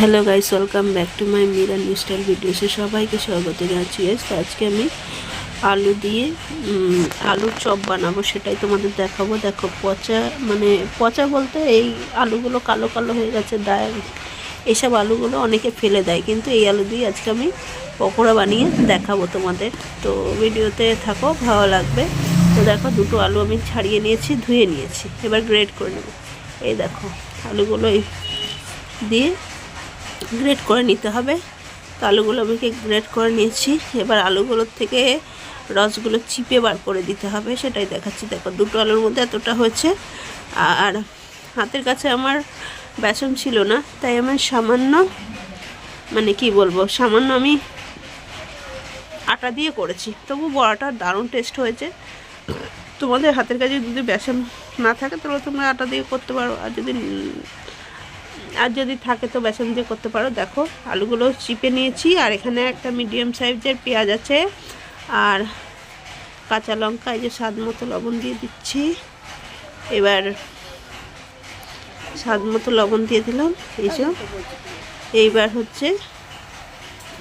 Hello guys welcome back to my Mira new style ভিডিওসে সবাইকে স্বাগত জানাচ্ছি। তো আজকে আমি আলু দিয়ে আলুর চপ বানাবো, সেটাই তোমাদের দেখাবো। দেখো, পচা মানে পচা বলতে এই আলুগুলো কালো কালো হয়ে গেছে দায় এইসব আলুগুলো অনেকে ফেলে দেয়, কিন্তু এই আলু দিয়ে আজকে আমি পকোড়া বানিয়ে দেখাবো তোমাদের। তো ভিডিওতে থাকো, ভালো লাগবে। তো দেখো, দুটো আলু আমি ছাড়িয়ে নিয়েছি, ধুয়ে নিয়েছি। এবার গ্রেড করে নেব। এই দেখো, আলুগুলো এই দিয়ে গ্রেট করে নিতে হবে। তো আলুগুলো আমি গ্রেট করে নিয়েছি। এবার আলুগুলোর থেকে রসগুলো চিপে বার করে দিতে হবে। সেটাই দেখাচ্ছি। দেখো, দুটো আলুর মধ্যে এতটা হয়েছে। আর হাতের কাছে আমার বেসন ছিল না, তাই আমার সামান্য মানে কি বলব, সামান্য আমি আটা দিয়ে করেছি। তবু বড়াটা দারুণ টেস্ট হয়েছে। তোমাদের হাতের কাছে যদি বেসন না থাকে, তাহলে তোমরা আটা দিয়ে করতে পারো। আর যদি আর যদি থাকে তো বেসন দিয়ে করতে পারো। দেখো, আলুগুলো চিপে নিয়েছি, আর এখানে একটা মিডিয়াম সাইজের পেঁয়াজ আছে, আর কাঁচা লঙ্কা, এই যে স্বাদ মতো লবণ দিয়ে দিচ্ছি। এবার স্বাদ মতো লবণ দিয়ে দিলাম, এই যে। এইবার হচ্ছে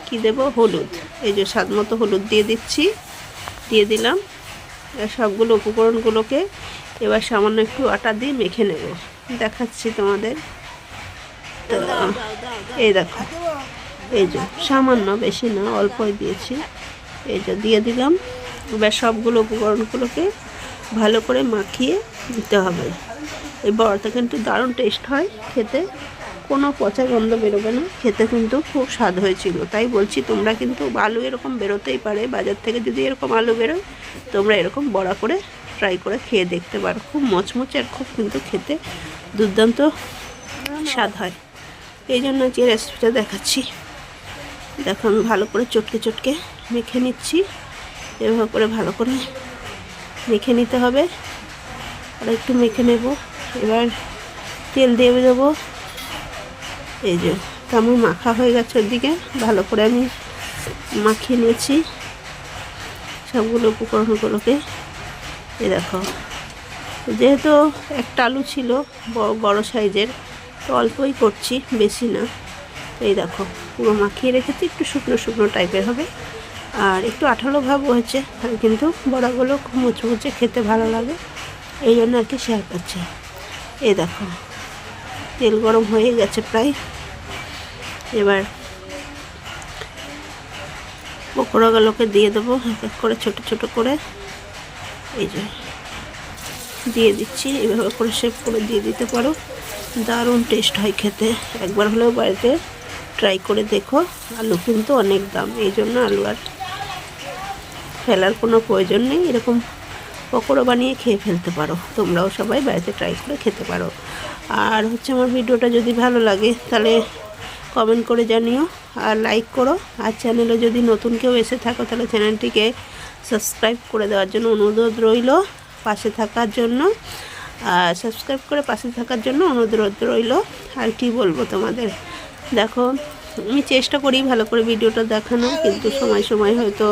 কি দেব? হলুদ। এই যে স্বাদ মতো হলুদ দিয়ে দিচ্ছি, দিয়ে দিলাম। সবগুলো উপকরণগুলোকে এবার সামান্য একটু আটা দিয়ে মেখে নেব। দেখাচ্ছি তোমাদের। এই দেখো। এই যে, সামান্য বেশি না, অল্পই দিয়েছি। এই যে, দিয়ে দিলাম। এবার সবগুলো উপকরণগুলোকে ভালো করে মাখিয়ে দিতে হবে। এই বড়াটা কিন্তু দারুণ টেস্ট হয় খেতে। কোনো পচা গন্ধ বেরোবে না। খেতে কিন্তু খুব স্বাদ হয়েছিল। তাই বলছি, তোমরা কিন্তু আলু এরকম বেরোতেই পারে। বাজার থেকে যদি এরকম আলু বেরোয়, তোমরা এরকম বড়া করে ট্রাই করে খেয়ে দেখতে পারো। খুব মচমচে আর খুব কিন্তু খেতে দুর্দান্ত স্বাদ হয়। এই জন্য যে রেসিপিটা দেখাচ্ছি। দেখো, আমি ভালো করে চটকে চটকে মেখে নিচ্ছি। এভাবে করে ভালো করে মেখে নিতে হবে। আর একটু মেখে নেব। এবার তেল দিয়ে দেবো। এই যে তেমন মাখা হয়ে গেছে ওদিকে। ভালো করে আমি মাখিয়ে নিয়েছি সবগুলো উপকরণগুলোকে। এ দেখো, যেহেতু একটা আলু ছিল বড় সাইজের অল্পই করছি, বেশি না। এই দেখো, পুরো মাখিয়ে রেখেছি, একটু শুকনো শুকনো টাইপের হবে। আর একটু আঠালো ভাব হয়েছে কিন্তু বড়াগুলো খুব মুচমুচে খেতে ভালো লাগে। এই জন্য আর কি শেয়ার করছি। এই দেখো, তেল গরম হয়ে গেছে প্রায়। এবার পকোড়াগুলোকে দিয়ে দেবো, এক এক করে ছোট ছোট করে। এই যে, দিয়ে দিচ্ছি এইভাবে করে শেপ করে দিয়ে দিতে পারো। দারুণ টেস্ট হয় খেতে। একবার হলেও বাড়িতে ট্রাই করে দেখো। আলু কিন্তু অনেক দাম, এই জন্য আলু আর ফেলার কোনো প্রয়োজন নেই। এরকম পকোড়া বানিয়ে খেয়ে ফেলতে পারো। তোমরাও সবাই বাড়িতে ট্রাই করে খেতে পারো। আর হচ্ছে আমার ভিডিওটা যদি ভালো লাগে, তাহলে কমেন্ট করে জানিও আর লাইক করো। আর চ্যানেলে যদি নতুন কেউ এসে থাকো, তাহলে চ্যানেলটিকে সাবস্ক্রাইব করে দেওয়ার জন্য অনুরোধ রইল। পাশে থাকার জন্য আর সাবস্ক্রাইব করে পাশে থাকার জন্য অনুরোধ রইল। আর কি বলব তোমাদের? দেখো, আমি চেষ্টা করি ভালো করে ভিডিওটা দেখানো, কিন্তু সময় সময় হয়তো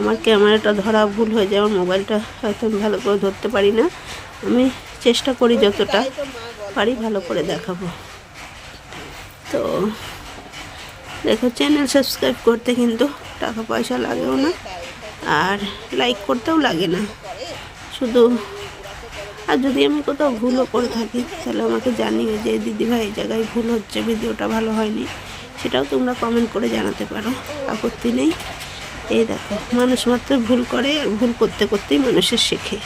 আমার ক্যামেরাটা ধরা ভুল হয়ে যায়, আমার মোবাইলটা হয়তো আমি ভালো করে ধরতে পারি না। আমি চেষ্টা করি যতটা পারি ভালো করে দেখাবো। তো দেখো চ্যানেল সাবস্ক্রাইব করতে কিন্তু টাকা পয়সা লাগেও না, আর লাইক করতেও লাগে না। শুধু আর যদি আমি কোথাও ভুলও করে থাকি, তাহলে আমাকে জানিও যে দিদিভাই এই জায়গায় ভুল হচ্ছে, ভিডিওটা ভালো হয়নি। সেটাও তোমরা কমেন্ট করে জানাতে পারো। আপত্তি নেই। এই দেখো, মানুষ মাত্র ভুল করে, ভুল করতে করতেই মানুষের শেখে।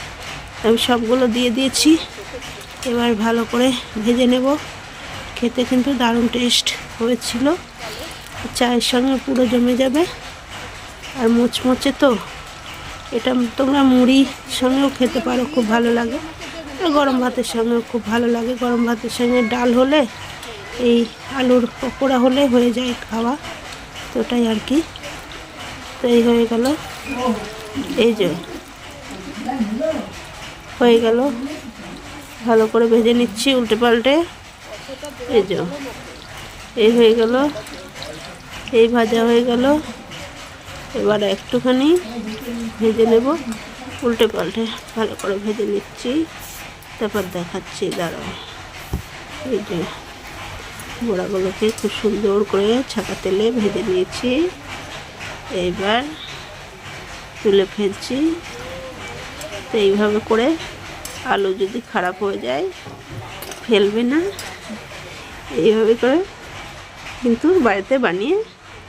আমি সবগুলো দিয়ে দিয়েছি। এবার ভালো করে ভেজে নেব। খেতে কিন্তু দারুণ টেস্ট হয়েছিল। চায়ের সঙ্গে পুরো জমে যাবে। আর মুচমুচে তো, এটা তোমরা মুড়ির সঙ্গেও খেতে পারো, খুব ভালো লাগে। গরম ভাতের সঙ্গে খুব ভালো লাগে। গরম ভাতের সঙ্গে ডাল হলে, এই আলুর পকোড়া হলে হয়ে যায় খাওয়া। তো ওটাই আর কি। তো এই হয়ে গেল। এই যে, হয়ে গেল। ভালো করে ভেজে নিচ্ছি উল্টে পাল্টে। এই যে, এই হয়ে গেল। এই ভাজা হয়ে গেল। এবার একটুখানি ভেজে নেব উল্টে পাল্টে। ভালো করে ভেজে নিচ্ছি। তারপর দেখাচ্ছি, দাঁড়াও। এই যে বড়াগুলোকে খুব সুন্দর করে ছাকা তেলে ভেজে নিয়েছি। এইবার তুলে ফেলছি। তো এইভাবে করে আলু যদি খারাপ হয়ে যায়, ফেলবে না। এইভাবে করে কিন্তু বাড়িতে বানিয়ে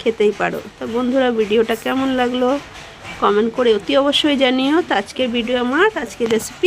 খেতেই পারো। তো বন্ধুরা, ভিডিওটা কেমন লাগল? কমেন্ট করে অতি অবশ্যই জানিও। তো আজকের ভিডিও আমার, আজকের রেসিপি